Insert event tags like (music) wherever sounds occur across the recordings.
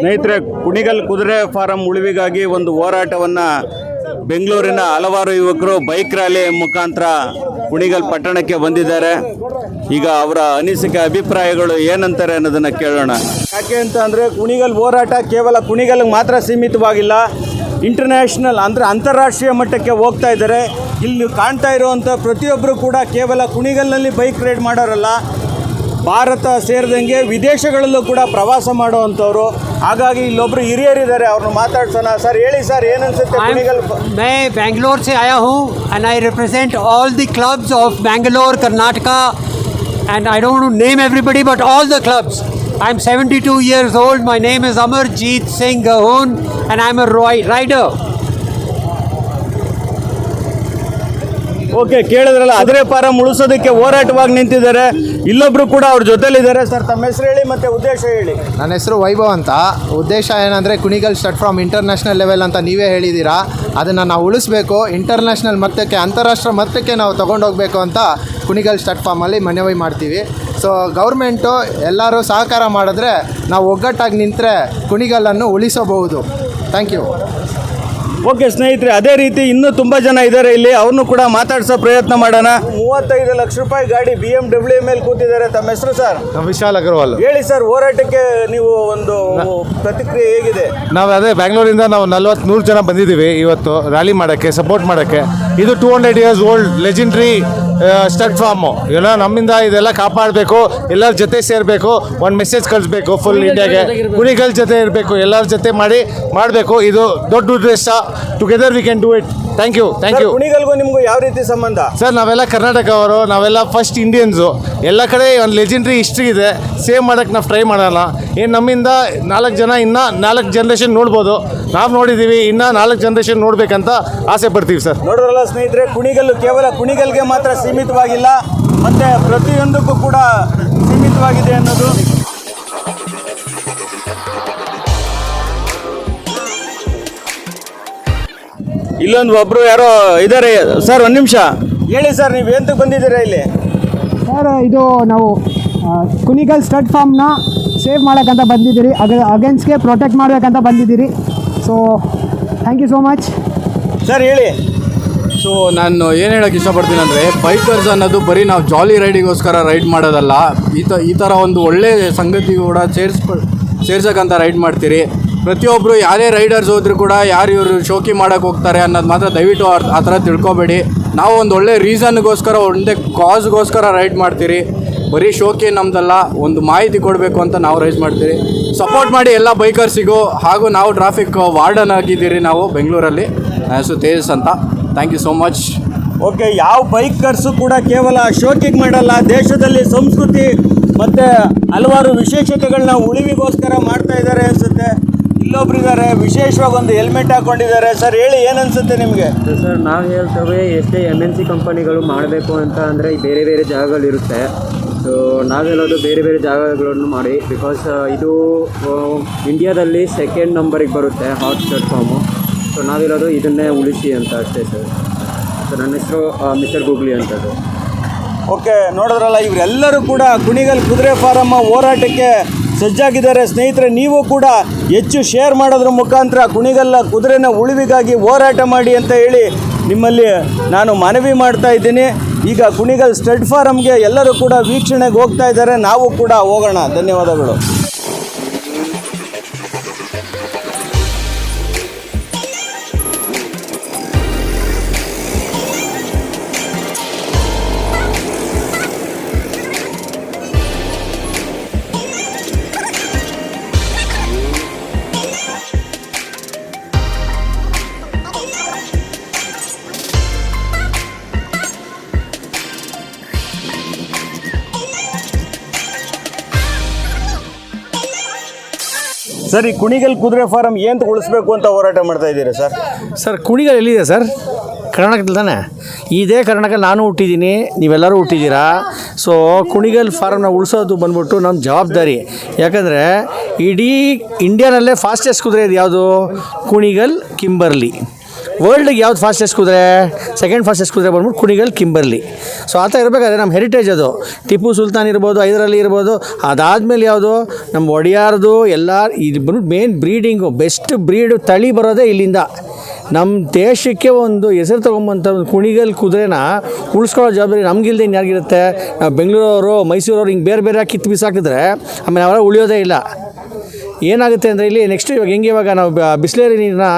ಸ್ನೇಹಿತರೆ, ಕುಣಿಗಲ್ ಕುದುರೆ ಫಾರಂ ಉಳಿವಿಗಾಗಿ ಒಂದು ಹೋರಾಟವನ್ನು ಬೆಂಗಳೂರಿನ ಹಲವಾರು ಯುವಕರು ಬೈಕ್ ರ್ಯಾಲಿ ಮುಖಾಂತರ ಕುಣಿಗಲ್ ಪಟ್ಟಣಕ್ಕೆ ಬಂದಿದ್ದಾರೆ. ಈಗ ಅವರ ಅನಿಸಿಕೆ ಅಭಿಪ್ರಾಯಗಳು ಏನಂತಾರೆ ಅನ್ನೋದನ್ನು ಕೇಳೋಣ. ಯಾಕೆ ಅಂತ ಅಂದರೆ, ಕುಣಿಗಲ್ ಹೋರಾಟ ಕೇವಲ ಕುಣಿಗಲ್ಗೆ ಮಾತ್ರ ಸೀಮಿತವಾಗಿಲ್ಲ. ಇಂಟರ್ನ್ಯಾಷನಲ್ ಅಂದರೆ ಅಂತಾರಾಷ್ಟ್ರೀಯ ಮಟ್ಟಕ್ಕೆ ಹೋಗ್ತಾ ಇದ್ದಾರೆ. ಇಲ್ಲಿ ಕಾಣ್ತಾ ಇರುವಂತ ಪ್ರತಿಯೊಬ್ಬರು ಕೂಡ ಕೇವಲ ಕುಣಿಗಲ್ನಲ್ಲಿ ಬೈಕ್ ರೈಡ್ ಮಾಡೋರಲ್ಲ. ಭಾರತ ಸೇರಿದಂಗೆ ವಿದೇಶಗಳಲ್ಲೂ ಕೂಡ ಪ್ರವಾಸ ಮಾಡುವಂಥವ್ರು. ಹಾಗಾಗಿ ಇಲ್ಲೊಬ್ರು ಹಿರಿಯರಿದ್ದಾರೆ ಅವ್ರನ್ನ ಮಾತಾಡ್ಸೋಣ. ಸರ್ ಹೇಳಿ ಸರ್ ಏನನ್ಸುತ್ತೆ ಮೈ ಬ್ಯಾಂಗ್ಳೂರ್ ಸಿ ಆಯಾ ಹೂ and I represent all the clubs of Bangalore Karnataka and I don't name everybody but all the clubs I am seventy two years old my name is Amarjeet Singh Singh and I am am a rider okay, ಕೇಳಿದ್ರಲ್ಲ, ಅದರೆ ಪಾರ ಉಳಿಸೋದಕ್ಕೆ ಹೋರಾಟವಾಗಿ ನಿಂತಿದ್ದಾರೆ. ಇಲ್ಲೊಬ್ರು ಕೂಡ ಅವ್ರ ಜೊತೆಲಿದ್ದಾರೆ. Sir, ತಮ್ಮ ಹೆಸರು ಹೇಳಿ ಮತ್ತೆ ಉದ್ದೇಶ ಹೇಳಿ. ನನ್ನ ಹೆಸರು ವೈಭವ್ ಅಂತ. ಉದ್ದೇಶ ಏನಂದರೆ, Kunigal start from international level ಅಂತ ನೀವೇ ಹೇಳಿದ್ದೀರಾ. ಅದನ್ನು ನಾವು ಉಳಿಸ್ಬೇಕು. ಇಂಟರ್ನ್ಯಾಷನಲ್ ಮಟ್ಟಕ್ಕೆ ಅಂತಾರಾಷ್ಟ್ರ ಮಟ್ಟಕ್ಕೆ ನಾವು ತೊಗೊಂಡೋಗ್ಬೇಕು ಅಂತ ಕುಣಿಗಲ್ ಸ್ಟಾರ್ಟ್ ಫಾರ್ಮಲ್ಲಿ ಮನವಿ ಮಾಡ್ತೀವಿ. ಸೊ ಗೌರ್ಮೆಂಟು ಎಲ್ಲರೂ ಸಹಕಾರ ಮಾಡಿದ್ರೆ ನಾವು ಒಗ್ಗಟ್ಟಾಗಿ ನಿಂತರೆ ಕುಣಿಗಲ್ಲನ್ನು ಉಳಿಸಬಹುದು. ಥ್ಯಾಂಕ್ ಯು ಓಕೆ ಸ್ನೇಹಿತರೆ ಅದೇ ರೀತಿ ಇನ್ನೂ ತುಂಬ ಜನ ಇದ್ದಾರೆ ಇಲ್ಲಿ. ಅವ್ರನ್ನೂ ಕೂಡ ಮಾತಾಡ್ಸೋ ಪ್ರಯತ್ನ ಮಾಡೋಣ. ಮೂವತ್ತೈದು ಲಕ್ಷ ರೂಪಾಯಿ ಗಾಡಿ ಬಿ ಎಂ ಡಬ್ಲ್ಯೂ ಮೇಲೆ ಕೂತಿದ್ದಾರೆ. ತಮ್ಮ ಹೆಸರು ಸರ್? ವಿಶಾಲ್ ಅಗರ್ವಾಲ್. ಹೇಳಿ ಸರ್ ಹೋರಾಟಕ್ಕೆ ನೀವು ಒಂದು ಪ್ರತಿಕ್ರಿಯೆ ಹೇಗಿದೆ? ನಾವು ಅದೇ ಬ್ಯಾಂಗ್ಳೂರಿಂದ ನಾವು ನಲ್ವತ್ತು ನೂರು ಜನ ಬಂದಿದ್ದೀವಿ ಇವತ್ತು ರ್ಯಾಲಿ ಮಾಡೋಕ್ಕೆ ಸಪೋರ್ಟ್ ಮಾಡೋಕ್ಕೆ. ಇದು two hundred years old legendary stud farm ಎಲ್ಲ ನಮ್ಮಿಂದ ಇದೆಲ್ಲ ಕಾಪಾಡಬೇಕು ಎಲ್ಲರ ಜೊತೆ ಸೇರಬೇಕು ಒಂದು ಮೆಸೇಜ್ ಕಳಿಸ್ಬೇಕು ಫುಲ್ ಇಂಡಿಯಾಗೆ ಗುಣಿಗಳ ಜೊತೆ ಇರಬೇಕು ಎಲ್ಲರ ಜೊತೆ ಮಾಡಿ ಮಾಡಬೇಕು. ಇದು ದೊಡ್ಡ ಉದ್ದೇಶ. Together we can do it thank you thank you ಕುಣಿಗಲ್ಗೂ ನಿಮಗೂ ಯಾವ ರೀತಿ ಸಂಬಂಧ? ಸರ್ ನಾವೆಲ್ಲ ಕರ್ನಾಟಕ ಅವರು ನಾವೆಲ್ಲ ಫಸ್ಟ್ ಇಂಡಿಯನ್ಸು ಎಲ್ಲ ಕಡೆ ಒಂದು ಲೆಜೆಂಡ್ರಿ ಹಿಸ್ಟ್ರಿ ಇದೆ. ಸೇವ್ ಮಾಡೋಕ್ಕೆ ನಾವು ಟ್ರೈ ಮಾಡೋಣ. ಏನು ನಮ್ಮಿಂದ ನಾಲ್ಕು ಜನ ಇನ್ನೂ ನಾಲ್ಕು ಜನ್ರೇಷನ್ ನೋಡ್ಬೋದು. ನಾವು ನೋಡಿದ್ದೀವಿ ಇನ್ನು ನಾಲ್ಕು ಜನ್ರೇಷನ್ ನೋಡಬೇಕಂತ ಆಸೆ ಪಡ್ತೀವಿ ಸರ್. ನೋಡೋರಲ್ಲ ಸ್ನೇಹಿತರೆ ಕುಣಿಗಲ್ಲು ಕೇವಲ ಕುಣಿಗಲ್ಗೆ ಮಾತ್ರ ಸೀಮಿತವಾಗಿಲ್ಲ ಮತ್ತೆ ಪ್ರತಿಯೊಂದಕ್ಕೂ ಕೂಡ ಸೀಮಿತವಾಗಿದೆ ಅನ್ನೋದು. ಇಲ್ಲೊಂದು ಒಬ್ರು ಯಾರೋ ಇದ್ದಾರೆ ಸರ್ ಒಂದು ನಿಮಿಷ. ಹೇಳಿ ಸರ್ ನೀವು ಎಂತಕ್ಕೆ ಬಂದಿದ್ದೀರಾ ಇಲ್ಲಿ? ಸರ್ ಇದು ನಾವು ಕುನಿಗಲ್ ಕುಣಿಗಲ್ ಸ್ಟಡ್ ಫಾರ್ಮ್ನ ಸೇವ್ ಮಾಡೋಕ್ಕಂತ ಬಂದಿದ್ದೀರಿ. ಅಗ ಅಗೇನ್ಸ್ಗೆ ಪ್ರೊಟೆಕ್ಟ್ ಮಾಡಬೇಕಂತ ಬಂದಿದ್ದೀರಿ. So thank you so much sir ಹೇಳಿ. ಸೊ ನಾನು ಏನು ಹೇಳೋಕ್ಕೆ ಇಷ್ಟಪಡ್ತೀನಿ ಅಂದರೆ ಬೈಕರ್ಸ್ ಅನ್ನೋದು ಬರೀ ನಾವು ಜಾಲಿ ರೈಡಿಗೋಸ್ಕರ ರೈಡ್ ಮಾಡೋದಲ್ಲ. ಈ ತ ಈ ಥರ ಒಂದು ಒಳ್ಳೆ ಸಂಗತಿ ಕೂಡ ಸೇರಿಸ್ ಸೇರ್ಸೋಕ್ಕಂತ ರೈಡ್ ಮಾಡ್ತೀರಿ. ಪ್ರತಿಯೊಬ್ಬರು ಯಾರೇ ರೈಡರ್ಸ್ ಹೋದ್ರು ಕೂಡ ಯಾರು ಇವರು ಶೋಕಿ ಮಾಡೋಕ್ಕೆ ಹೋಗ್ತಾರೆ ಅನ್ನೋದು ಮಾತ್ರ ದಯವಿಟ್ಟು ಆ ಆ ಥರ ತಿಳ್ಕೊಬೇಡಿ. ನಾವು ಒಂದು ಒಳ್ಳೆ ರೀಸನ್ಗೋಸ್ಕರ ಒಂದೇ ಕಾಸ್ಗೋಸ್ಕರ ರೈಡ್ ಮಾಡ್ತೀರಿ. ಬರೀ ಶೋಕೆ ನಮ್ದಲ್ಲ ಒಂದು ಮಾಹಿತಿ ಕೊಡಬೇಕು ಅಂತ ನಾವು ರೈಸ್ ಮಾಡ್ತೀರಿ. ಸಪೋರ್ಟ್ ಮಾಡಿ ಎಲ್ಲ ಬೈಕರ್ಸಿಗೂ ಹಾಗೂ ನಾವು ಟ್ರಾಫಿಕ್ ವಾರ್ಡನ್ ಆಗಿದ್ದೀರಿ ನಾವು ಬೆಂಗಳೂರಲ್ಲಿ. ನನ್ನ ಹೆಸರು ತೇಜಸ್ ಅಂತ. Thank you so much okay ಯಾವ ಬೈಕರ್ಸು ಕೂಡ ಕೇವಲ ಶೋಕಿಗೆ ಮಾಡಲ್ಲ ದೇಶದಲ್ಲಿ ಸಂಸ್ಕೃತಿ ಮತ್ತು ಹಲವಾರು ವಿಶೇಷತೆಗಳನ್ನ ಉಳಿವಿಗೋಸ್ಕರ ಮಾಡ್ತಾ ಇದ್ದಾರೆ ಅನಿಸುತ್ತೆ. ಇಲ್ಲೊಬ್ರು ಇದ್ದಾರೆ ವಿಶೇಷವಾಗಿ ಒಂದು ಹೆಲ್ಮೆಟ್ ಹಾಕೊಂಡಿದ್ದಾರೆ. ಸರ್ ಹೇಳಿ ಏನನ್ಸುತ್ತೆ ಅನ್ಸುತ್ತೆ ನಿಮಗೆ ಸರ್ ನಾವು ಹೇಳ್ತೇವೆ ಎಷ್ಟೇ ಎಂ ಎನ್ ಸಿ ಕಂಪನಿಗಳು ಮಾಡಬೇಕು ಅಂತ ಅಂದರೆ ಬೇರೆ ಬೇರೆ ಜಾಗಗಳಿರುತ್ತೆ. ಸೊ ನಾವು ಬೇರೆ ಬೇರೆ ಜಾಗಗಳನ್ನು ಮಾಡಿ ಬಿಕಾಸ್ ಇದು ಇಂಡಿಯಾದಲ್ಲಿ ಸೆಕೆಂಡ್ ನಂಬರಿಗೆ ಬರುತ್ತೆ ಹಾಟ್ ಶರ್ಟ್ ಫಾರ್ಮು ಸೊ ನಾವಿರೋದು ಇದನ್ನೇ ಉಳಿಸಿ ಅಂತ ಅಷ್ಟೇ ಸರ್ ಸೊ ನನ್ನ ಹೆಸರು ಮಿಸ್ಟರ್ ಗೂಗ್ಲಿ ಅಂತದ್ದು. ಓಕೆ ನೋಡಿದ್ರಲ್ಲ, ಇವರೆಲ್ಲರೂ ಕೂಡ ಕುಣಿಗಲ್ ಕುದುರೆ ಫಾರಮ್ಮ ಹೋರಾಟಕ್ಕೆ ಸಜ್ಜಾಗಿದ್ದಾರೆ. ಸ್ನೇಹಿತರೆ, ನೀವು ಕೂಡ ಹೆಚ್ಚು ಶೇರ್ ಮಾಡೋದ್ರ ಮುಖಾಂತರ ಕುಣಿಗಲ್ಲ ಕುದುರೆನ ಉಳಿವಿಗಾಗಿ ಹೋರಾಟ ಮಾಡಿ ಅಂತ ಹೇಳಿ ನಿಮ್ಮಲ್ಲಿ ನಾನು ಮನವಿ ಮಾಡ್ತಾ ಇದ್ದೀನಿ. ಈಗ ಕುಣಿಗಲ್ ಸ್ಟಡ್ ಫಾರಮ್ಗೆ ಎಲ್ಲರೂ ಕೂಡ ವೀಕ್ಷಣೆಗೆ ಹೋಗ್ತಾ ಇದ್ದಾರೆ. ನಾವು ಕೂಡ ಹೋಗೋಣ. ಧನ್ಯವಾದಗಳು. ಸರ್, ಈ ಕುಣಿಗಲ್ ಕುದುರೆ ಫಾರಂ ಏನು ಉಳಿಸ್ಬೇಕು ಅಂತ ಹೋರಾಟ ಮಾಡ್ತಾ ಇದ್ದೀರಾ ಸರ್? ಸರ್, ಕುಣಿಗಲ್ ಎಲ್ಲಿದೆ ಸರ್? ಕರ್ನಾಟಕದಲ್ಲಿ ತಾನೆ? ಇದೇ ಕರ್ನಾಟಕ ನಾನು ಹುಟ್ಟಿದ್ದೀನಿ, ನೀವೆಲ್ಲರೂ ಹುಟ್ಟಿದ್ದೀರಾ? ಸೊ ಕುಣಿಗಲ್ ಫಾರಮ್ನ ಉಳಿಸೋದು ಬಂದ್ಬಿಟ್ಟು ನಮ್ಮ ಜವಾಬ್ದಾರಿ. ಯಾಕಂದರೆ ಇಡೀ ಇಂಡಿಯಾನಲ್ಲೇ ಫಾಸ್ಟೆಸ್ಟ್ ಕುದುರೆ ಇದು ಯಾವುದು? ಕುಣಿಗಲ್ ಕಿಂಬರ್ಲಿ ವರ್ಲ್ಡ್ಗೆ ಯಾವ್ದು ಫಾಸ್ಟೆಸ್ಟ್ ಕುದುರೆ? ಸೆಕೆಂಡ್ ಫಾಸ್ಟೆಸ್ಟ್ ಕುದುರೆ ಬಂದ್ಬಿಟ್ಟು ಕುಣಿಗಲ್ ಕಿಂಬರ್ಲಿ ಸೊ ಆ ಥರ ಇರಬೇಕಾದ್ರೆ ನಮ್ಮ ಹೆರಿಟೇಜ್ ಅದು. ಟಿಪ್ಪು ಸುಲ್ತಾನ್ ಇರ್ಬೋದು ಐದರಲ್ಲಿ ಇರ್ಬೋದು, ಅದಾದಮೇಲೆ ಯಾವುದು? ನಮ್ಮ ಒಡೆಯಾರ್ದು, ಎಲ್ಲ, ಇದು ಬಂದ್ಬಿಟ್ಟು ಮೇನ್ ಬ್ರೀಡಿಂಗು ಬೆಸ್ಟ್ ಬ್ರೀಡ್ ತಳಿ ಬರೋದೇ ಇಲ್ಲಿಂದ. ನಮ್ಮ ದೇಶಕ್ಕೆ ಒಂದು ಹೆಸರು ತೊಗೊಂಬಂಥ ಒಂದು ಕುಣಿಗಲ್ ಕುದುರೆನ ಉಳಿಸ್ಕೊಳ್ಳೋ ಜವಾಬ್ದಾರಿ ನಮಗಿಲ್ದೆ ಇನ್ಯಾರಿಗಿರುತ್ತೆ ಬೆಂಗಳೂರವರು, ಮೈಸೂರವ್ರು ಹಿಂಗೆ ಬೇರೆ ಬೇರೆ ಕಿತ್ತು ಬಿಸಾಕಿದ್ರೆ ಆಮೇಲೆ ಅವರ ಉಳಿಯೋದೇ ಇಲ್ಲ. ಏನಾಗುತ್ತೆ ಅಂದರೆ ಇಲ್ಲಿ ನೆಕ್ಸ್ಟ್ ಇವಾಗ ಹೆಂಗೆ ಇವಾಗ ನಾವು ಬಿಸ್ಲೇರಿ ನೀರನ್ನ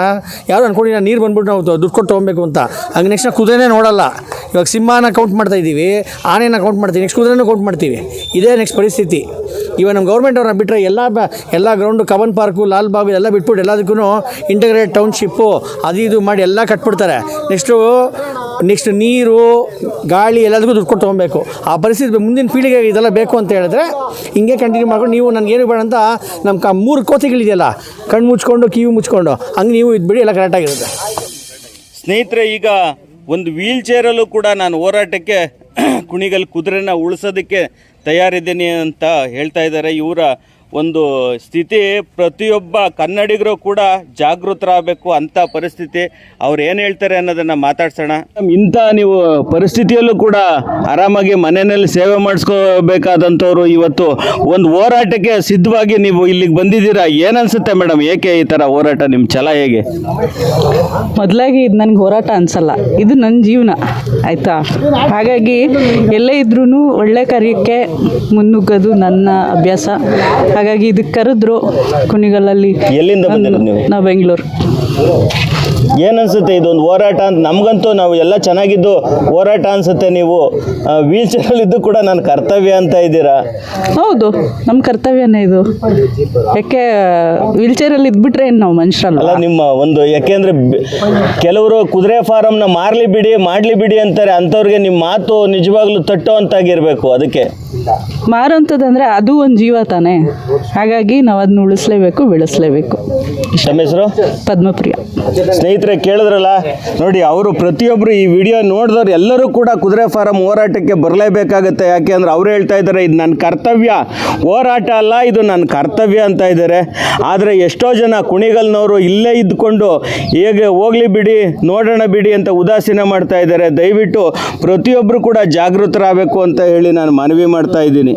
ಯಾರು ಅನ್ಕೊಂಡು ನೀರು ಬಂದ್ಬಿಟ್ಟು ನಾವು ದುಡ್ಡು ಕೊಟ್ಟು ತೊಗೊಬೇಕು ಅಂತ. ಹಂಗೆ ನೆಕ್ಸ್ಟ್ ನಾವು ಕುದುರೆನೇ ನೋಡಲ್ಲ. ಇವಾಗ ಸಿಂಹನ ಕೌಂಟ್ ಮಾಡ್ತಾ ಇದ್ದೀವಿ ಆನೆನ ಕೌಂಟ್ ಮಾಡ್ತೀವಿ ನೆಕ್ಸ್ಟ್ ಕುದುರೆನೂ ಕೌಂಟ್ ಮಾಡ್ತೀವಿ. ಇದೇ ನೆಕ್ಸ್ಟ್ ಪರಿಸ್ಥಿತಿ. ಇವಾಗ ನಮ್ಮ ಗೌರ್ಮೆಂಟ್ ಅವ್ರನ್ನ ಬಿಟ್ಟರೆ ಎಲ್ಲ ಎಲ್ಲ ಗ್ರೌಂಡು ಕವನ್ ಪಾರ್ಕು ಲಾಲ್ ಬಾಗ್ ಎಲ್ಲ ಬಿಟ್ಬಿಟ್ಟು ಎಲ್ಲದಕ್ಕೂ ಇಂಟಗ್ರೇಟ್ ಟೌನ್ಶಿಪ್ಪು ಅದು ಇದು ಮಾಡಿ ಎಲ್ಲ ಕಟ್ಬಿಡ್ತಾರೆ. ನೆಕ್ಸ್ಟು ನೆಕ್ಸ್ಟ್ ನೀರು, ಗಾಳಿ ಎಲ್ಲದಕ್ಕೂ ದುಡ್ಡು ಕೊಟ್ಟು ತೊಗೊಬೇಕು ಆ ಪರಿಸ್ಥಿತಿ ಮುಂದಿನ ಪೀಳಿಗೆ ಇದೆಲ್ಲ ಬೇಕು ಅಂತ ಹೇಳಿದ್ರೆ, ಹಿಂಗೆ ಕಂಟಿನ್ಯೂ ಮಾಡ್ಕೊಂಡು ನೀವು ನನಗೆ ಏನು ಬೇಡ ಅಂತ ನಮ್ಮ ಕ ಮೂರು ಕೋತಿಗಳಿದೆಯಲ್ಲ, ಕಣ್ಣು ಮುಚ್ಕೊಂಡು, ಕಿವಿ ಮುಚ್ಕೊಂಡು, ಹಂಗೆ ನೀವು ಇದ್ಬಿಡಿ, ಎಲ್ಲ ಕರೆಕ್ಟಾಗಿರುತ್ತೆ ಸ್ನೇಹಿತರೆ, ಈಗ ಒಂದು ವೀಲ್ ಚೇರಲ್ಲೂ ಕೂಡ ನಾನು ಹೋರಾಟಕ್ಕೆ (clears throat) ಕುಣಿಗಲ್ ಕುದುರೆನ ಉಳಿಸೋದಕ್ಕೆ ತಯಾರಿದ್ದೀನಿ ಅಂತ ಹೇಳ್ತಾ ಇದ್ದಾರೆ. ಇವರ ಒಂದು ಸ್ಥಿತಿ ಪ್ರತಿಯೊಬ್ಬ ಕನ್ನಡಿಗರು ಕೂಡ ಜಾಗೃತರಾಗಬೇಕು ಅಂತ ಪರಿಸ್ಥಿತಿ. ಅವ್ರು ಏನು ಹೇಳ್ತಾರೆ ಅನ್ನೋದನ್ನು ಮಾತಾಡ್ಸೋಣ. ಇಂಥ ನೀವು ಪರಿಸ್ಥಿತಿಯಲ್ಲೂ ಕೂಡ ಆರಾಮಾಗಿ ಮನೆಯಲ್ಲಿ ಸೇವೆ ಮಾಡಿಸ್ಕೋಬೇಕಾದಂಥವ್ರು ಇವತ್ತು ಒಂದು ಹೋರಾಟಕ್ಕೆ ಸಿದ್ಧವಾಗಿ ನೀವು ಇಲ್ಲಿಗೆ ಬಂದಿದ್ದೀರಾ? ಏನನ್ಸುತ್ತೆ ಮೇಡಮ್ ಏಕೆ ಈ ಥರ ಹೋರಾಟ? ನಿಮ್ಮ ಛಲ ಹೇಗೆ? ಮೊದಲಾಗಿ ಇದು ನನಗೆ ಹೋರಾಟ ಅನ್ಸಲ್ಲ. ಇದು ನನ್ನ ಜೀವನ ಆಯಿತಾ? ಹಾಗಾಗಿ ಎಲ್ಲೇ ಇದ್ರೂ ಒಳ್ಳೆ ಕಾರ್ಯಕ್ಕೆ ಮುನ್ನುಗ್ಗೋದು ನನ್ನ ಅಭ್ಯಾಸ. ಹಾಗಾಗಿ ಇದಕ್ಕೆ ಕರೆದ್ರು ಕುಣಿಗಲಲ್ಲಿ ಎಲ್ಲಿಂದ ಬಂದಿರೋದು ನೀವು? ನಾವು ಬೆಂಗಳೂರು ಏನನ್ಸುತ್ತೆ ಇದೊಂದು ಹೋರಾಟ ಅಂತ? ನಮಗಂತೂ ನಾವು ಎಲ್ಲ ಚೆನ್ನಾಗಿದ್ದು ಹೋರಾಟ ಅನ್ಸುತ್ತೆ ನೀವು. ವೀಲ್ ಚೇರಲ್ಲಿದ್ದು ಕೂಡ ನನ್ನ ಕರ್ತವ್ಯ ಅಂತ ಇದ್ದೀರಾ? ಹೌದು ನಮ್ಮ ಕರ್ತವ್ಯನೇ ಇದು. ಯಾಕೆ ವೀಲ್ ಚೇರಲ್ಲಿ ಇದ್ಬಿಟ್ರೆ ಏನು ನಾವು ಮನುಷ್ಯರಲ್ಲ ಅಲ್ಲ ನಿಮ್ಮ ಒಂದು ಯಾಕೆಂದ್ರೆ ಬೆ- ಕೆಲವರು ಕುದುರೆ ಫಾರಮ್ನ ಮಾರ್ಲಿ ಬಿಡಿ ಮಾಡ್ಲಿ ಬಿಡಿ ಅಂತಾರೆ. ಅಂಥವ್ರಿಗೆ ನಿಮ್ಮ ಮಾತು ನಿಜವಾಗ್ಲೂ ತಟ್ಟೋ ಅಂತಾಗಿರ್ಬೇಕು ಅದಕ್ಕೆ. ಮಾರೋಂಥದ್ದಂದರೆ ಅದು ಒಂದು ಜೀವ ತಾನೇ. ಹಾಗಾಗಿ ನಾವು ಅದನ್ನ ಉಳಿಸ್ಲೇಬೇಕು ಬೆಳೆಸ್ಲೇಬೇಕು. ತಮ್ಮ ಹೆಸರು? ಪದ್ಮಪ್ರಿಯ. ಸ್ನೇಹಿತರೆ ಕೇಳಿದ್ರಲ್ಲ? ನೋಡಿ, ಅವರು ಪ್ರತಿಯೊಬ್ಬರು ಈ ವಿಡಿಯೋ ನೋಡಿದವ್ರು ಎಲ್ಲರೂ ಕೂಡ ಕುದುರೆ ಫಾರಂ ಹೋರಾಟಕ್ಕೆ ಬರಲೇಬೇಕಾಗುತ್ತೆ. ಯಾಕೆ ಅಂದ್ರೆ ಅವ್ರು ಹೇಳ್ತಾ ಇದ್ದಾರೆ, ಇದು ನನ್ನ ಕರ್ತವ್ಯ. ಹೋರಾಟ ಅಲ್ಲ, ಇದು ನನ್ನ ಕರ್ತವ್ಯ ಅಂತ ಇದ್ದಾರೆ. ಆದರೆ ಎಷ್ಟೋ ಜನ ಕುಣಿಗಲ್ನವರು ಇಲ್ಲೇ ಇದ್ದುಕೊಂಡು ಹೇಗೆ ಹೋಗ್ಲಿ ಬಿಡಿ, ನೋಡೋಣ ಬಿಡಿ ಅಂತ ಉದಾಸೀನ ಮಾಡ್ತಾ ಇದ್ದಾರೆ. ದಯವಿಟ್ಟು ಪ್ರತಿಯೊಬ್ಬರು ಕೂಡ ಜಾಗೃತರಾಗಬೇಕು ಅಂತ ಹೇಳಿ ನಾನು ಮನವಿ ಮಾಡ್ತಾ ಇದ್ದೀನಿ.